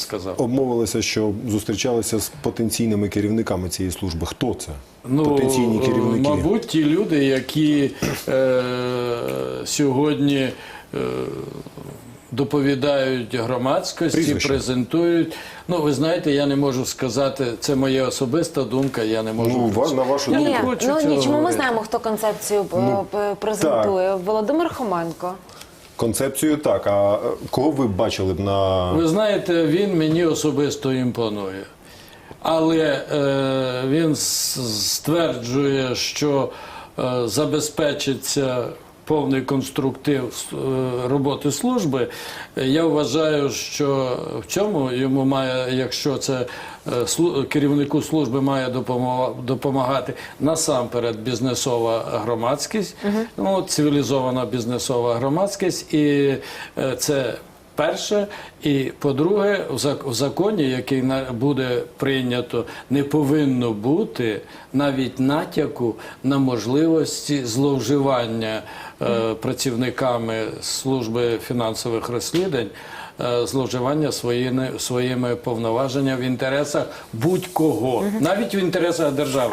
сказав. Обмовилися, що зустрічалися з потенційними керівниками цієї служби. Хто це? Ну, Потенційні е, керівники. Мабуть, ті люди, які е, сьогодні е, доповідають громадськості, Прізвища. презентують. Ну, ви знаєте, я не можу сказати, це моя особиста думка, я не можу. Ну, ва- на вашу Я думку. Ні, хочу ну цього ні, чому ми говорити. знаємо, хто концепцію е, Ну, презентує? Володимир Хоменко. Концепцію так. А е, кого ви бачили б на Ви знаєте, він мені особисто імпонує. Але е, він стверджує, що е, забезпечиться повний конструктив е, роботи служби. Я вважаю, що в цьому йому має, якщо це е, керівнику служби має допомагати? Насамперед бізнесова громадськість, ну, цивілізована бізнесова громадськість, і е, це Перше, і по-друге, в зак- законі, який буде прийнято, не повинно бути навіть натяку на можливості зловживання е, працівниками служби фінансових розслідувань, е, зловживання своїми, своїми повноваженнями в інтересах будь-кого, навіть в інтересах держави.